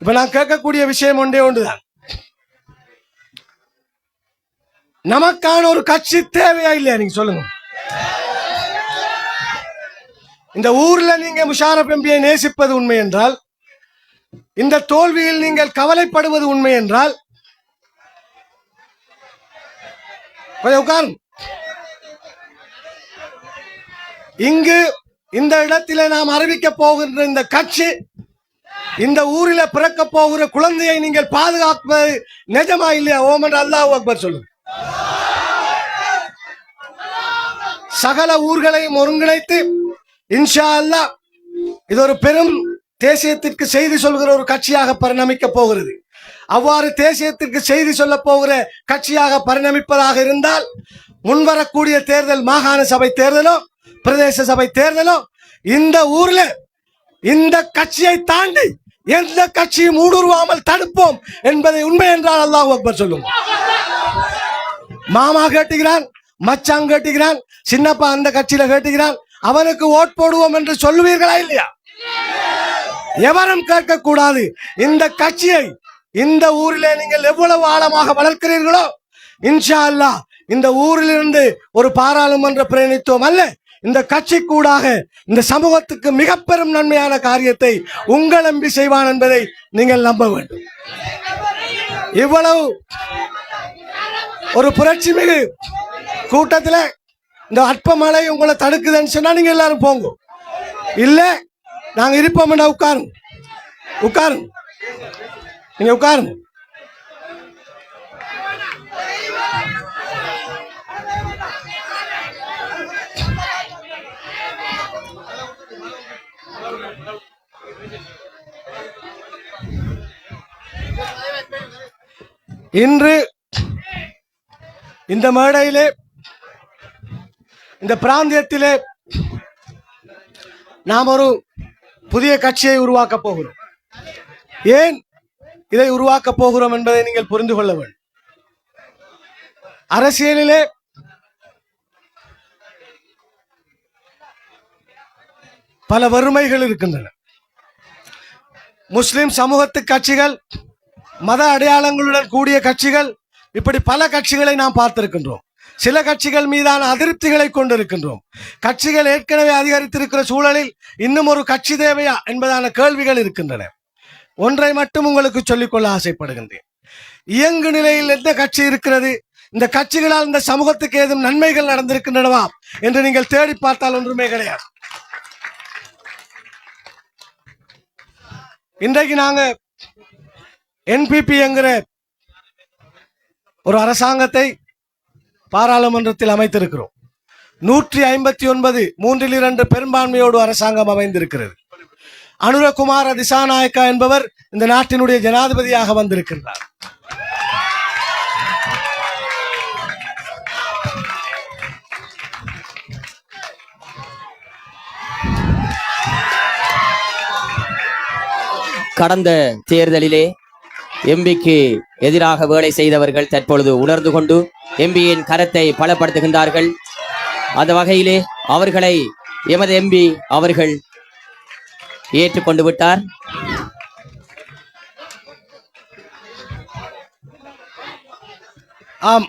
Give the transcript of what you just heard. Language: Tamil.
இப்ப நான் கேட்கக்கூடிய விஷயம் ஒன்றே ஒன்றுதான். நமக்கான ஒரு கட்சி தேவையா இல்லையா? நீங்க சொல்லுங்க. இந்த ஊர்ல நீங்க முஷாரப் எம்பியை நேசிப்பது உண்மை என்றால் இந்த தோல்வியில் நீங்கள் கவலைப்படுவது உண்மை என்றால் உட்கார் இங்கு இந்த இடத்திலே நாம் அறிவிக்க போகின்ற இந்த கட்சி இந்த ஊரில பிறக்க போகிற குழந்தையை நீங்கள் பாதுகாப்பது நிஜமா இல்லையா? ஓமன் அல்லாஹ் அக்பர் சொல்லு சகல ஊர்களையும் ஒருங்கிணைத்து இன்ஷா அல்லாஹ் இது ஒரு பெரும் தேசியத்திற்கு செய்தி சொல்கிற ஒரு கட்சியாக பரிணமிக்க போகிறது. அவ்வாறு தேசியத்திற்கு செய்தி சொல்ல போகிற கட்சியாக பரிணமிப்பதாக இருந்தால் முன்வரக்கூடிய தேர்தல் மாகாண சபை தேர்தலும் பிரதேச சபை தேர்தலும் இந்த ஊர்ல இந்த கட்சியை தாண்டி எந்த கட்சியும் ஊடுருவாமல் தடுப்போம் என்பதை உண்மை என்றால் அல்லாஹ் அக்பர் சொல்லும். மாமா கேட்டுகிறான் மச்சான் கேட்டுகிறான் சின்னப்பா அந்த கட்சியில கேட்டுகிறான் அவனுக்கு ஓட் போடுவோம் என்று சொல்லுவீர்களா இல்லையா? எவரும் கேட்கக்கூடாது. இந்த கட்சியை இந்த ஊரிலே நீங்கள் எவ்வளவு ஆழமாக வளர்க்கிறீர்களோ இன்ஷா அல்லாஹ் இந்த ஊரிலிருந்து ஒரு பாராளுமன்ற பிரதிநிதித்துவம் அல்ல இந்த கட்சி கூடாக இந்த சமூகத்துக்கு மிக பெரும் நன்மையான காரியத்தை உங்கள் நம்பி செய்வான் என்பதை நீங்கள் நம்ப வேண்டும். இவ்வளவு ஒரு புரட்சி மிகு கூட்டத்தில் இந்த அற்பமழை உங்களை தடுக்குதுன்னு சொன்னா நீங்க எல்லாரும் போங்க. இல்ல நாங்க இருப்போம் உட்காருங்க. உட்காருங்க. நீங்க உட்காருங்க. இன்று இந்த மேடையிலே இந்த பிராந்தியத்திலே நாம் ஒரு புதிய கட்சியை உருவாக்க போகிறோம். ஏன் இதை உருவாக்க போகிறோம் என்பதை நீங்கள் புரிந்து கொள்ள வேண்டும். அரசியலிலே பல வறுமைகள் இருக்கின்றன. முஸ்லிம் சமூகத்து கட்சிகள் மத அடையாளங்களுடன் கூடிய கட்சிகள் இப்படி பல கட்சிகளை நாம் பார்த்திருக்கின்றோம். சில கட்சிகள் மீதான அதிருப்திகளை கொண்டிருக்கின்றோம். கட்சிகள் ஏற்கனவே அதிகரித்திருக்கிற சூழலில் இன்னும் ஒரு கட்சி தேவையா என்பதான கேள்விகள் இருக்கின்றன. ஒன்றை மட்டும் உங்களுக்கு சொல்லிக்கொள்ள ஆசைப்படுகின்றேன். இயங்கு நிலையில் எந்த கட்சி இருக்கிறது? இந்த கட்சிகளால் இந்த சமூகத்துக்கு ஏதும் நன்மைகள் நடந்திருக்கின்றனவா? என்று நீங்கள் தேடி பார்த்தால் ஒன்றுமே கிடையாது. இன்றைக்கு நாங்க என்பிபி என்கிற ஒரு அரசாங்கத்தை பாராளுமன்றத்தில் அமைத்திருக்கிறோம். நூற்றி ஐம்பத்தி ஒன்பது மூன்றில் இரண்டு பெரும்பான்மையோடு அரசாங்கம் அமைந்திருக்கிறது. அனுரகுமார திசாநாயக்கா என்பவர் இந்த நாட்டினுடைய ஜனாதிபதியாக வந்திருக்கின்றார். கடந்த தேர்தலிலே எம்பிக்கு எதிராக வேலை செய்தவர்கள் தற்பொழுது உணர்ந்து கொண்டு எம்பியின் கரத்தை பலப்படுத்துகின்றார்கள். அந்த வகையிலே அவர்களை எமது எம்பி அவர்கள் ஏற்றுக்கொண்டு விட்டார். ஆம்